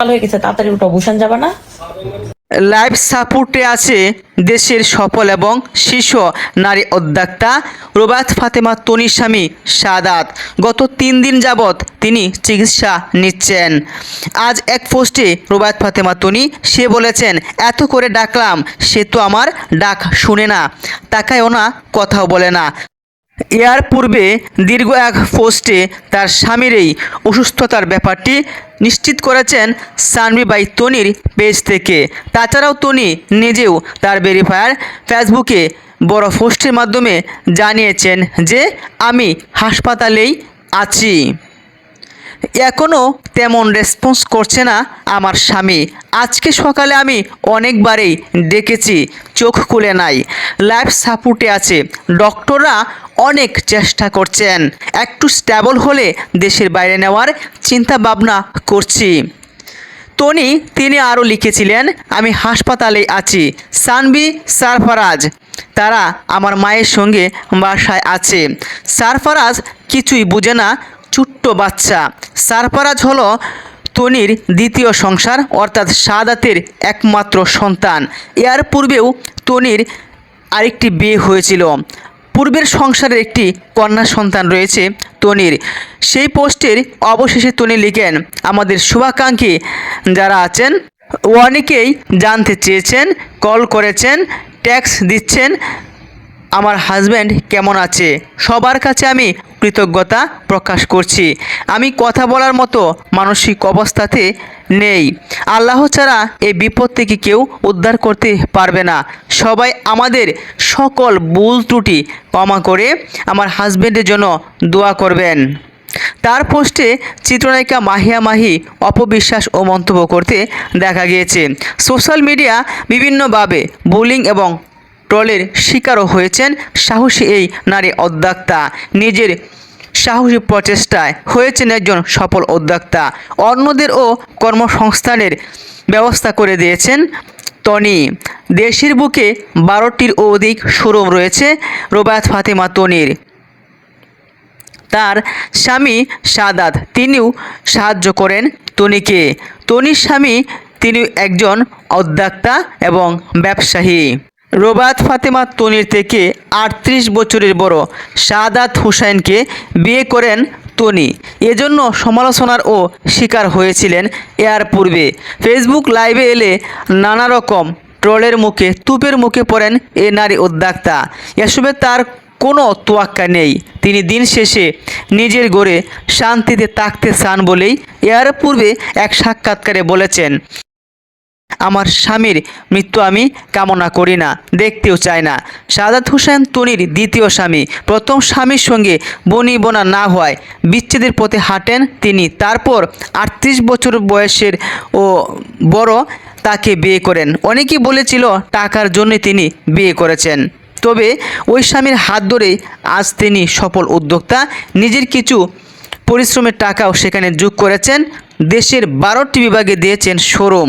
সকাল লাইভ সাপোর্টে আছে দেশের সফল এবং শীর্ষ নারী উদ্যোক্তা রোবাত ফাতেমা তনির স্বামী সাদাত। গত তিন দিন যাবৎ তিনি চিকিৎসা নিচ্ছেন। আজ এক পোস্টে রোবাত ফাতেমা তনি সে বলেছেন, এত করে ডাকলাম, সে তো আমার ডাক শুনে না, তাকায়ও না, কথাও বলে না। এর পূর্বে দীর্ঘ এক পোস্টে তার স্বামীর এই অসুস্থতার ব্যাপারটি নিশ্চিত করেছেন সানবি বাই তনির পেজ থেকে। তাছাড়াও তনি নিজেও তার ভেরিফায়ার ফেসবুকে বড় পোস্টের মাধ্যমে জানিয়েছেন যে, আমি হাসপাতালেই আছি। এখনও তেমন রেসপন্স করছে না আমার স্বামী। আজকে সকালে আমি অনেকবারই ডেকেছি চোখ খুলে নাই। লাইফ সাপোর্টে আছে। ডক্টররা অনেক চেষ্টা করছেন। একটু স্ট্যাবল হলে দেশের বাইরে নেওয়ার চিন্তা ভাবনা করছি। তনি, তিনি আরও লিখেছিলেন, আমি হাসপাতালে আছি। সানবি সারফারাজ, তারা আমার মায়ের সঙ্গে বাসায় আছে। সারফারাজ কিছুই বুঝে না ছোট্ট বাচ্চা। সারফারাজ হলো তনির দ্বিতীয় সংসার, অর্থাৎ সাদাতের একমাত্র সন্তান। এর পূর্বেও তনির আরেকটি বিয়ে হয়েছিল। পূর্বের সংসারের একটি কন্যা সন্তান রয়েছে তনির। সেই পোস্টের অবশেষে তনি লিখেন, আমাদের শুভাকাঙ্ক্ষী যারা আছেন, অনেকেই জানতে চেয়েছেন, কল করেছেন, ট্যাক্স দিচ্ছেন আমার হাজব্যান্ড কেমন আছে? সবার কাছে আমি কৃতজ্ঞতা প্রকাশ করছি। আমি কথা বলার মতো মানসিক অবস্থাতে নেই। আল্লাহ ছাড়া এই বিপদ থেকে কেউ উদ্ধার করতে পারবে না। সবাই আমাদের সকল ভুল ত্রুটি ক্ষমা করে আমার হাজব্যান্ডের জন্য দোয়া করবেন। তার পোস্টে চিত্রনায়িকা মাহিয়া মাহি অপবিশ্বাস ও মন্তব্য করতে দেখা গিয়েছে। সোশ্যাল মিডিয়া বিভিন্নভাবে বুলিং এবং ট্রলের শিকারও হয়েছেন সাহসী এই নারী উদ্যোক্তা নিজের সাহসী প্রচেষ্টায় হয়েছেন একজন সফল উদ্যোক্তা অন্যদেরও কর্মসংস্থানের ব্যবস্থা করে দিয়েছেন তনি দেশের বুকে বারোটির অধিক শোরুম রয়েছে রোবায়াত ফাতেমা তনির তার স্বামী সাদাত, তিনিও সাহায্য করেন তনিকে তনির স্বামী তিনি একজন উদ্যোক্তা এবং ব্যবসায়ী। রোবাত ফাতেমা তনির থেকে আটত্রিশ বছরের বড় সাদাত হুসাইনকে বিয়ে করেন তনি। এজন্য সমালোচনার ও শিকার হয়েছিলেন এর পূর্বে। ফেসবুক লাইভে এলে নানা রকম ট্রলের মুখে তুপের মুখে পড়েন এ নারী উদ্যোক্তা। এসবে তার কোনো তোয়াক্কা নেই। তিনি দিন শেষে নিজের গড়ে শান্তিতে থাকতে চান বলেই এর পূর্বে এক সাক্ষাৎকারে বলেছেন। আমার স্বামীর মৃত্যু আমি কামনা করি না, দেখতেও চাই না। সাদাত হোসেন তনির দ্বিতীয় স্বামী। প্রথম স্বামীর সঙ্গে বনি বোনা না হওয়ায় বিচ্ছেদের পথে হাঁটেন তিনি। তারপর আটত্রিশ বছর বয়সের ও বড় তাকে বিয়ে করেন। অনেকেই বলেছিল টাকার জন্য তিনি বিয়ে করেছেন। তবে ওই স্বামীর হাত ধরেই আজ তিনি সফল উদ্যোক্তা। নিজের কিছু পরিশ্রমের টাকাও সেখানে যোগ করেছেন। দেশের বারোটি বিভাগে দিয়েছেন শোরুম।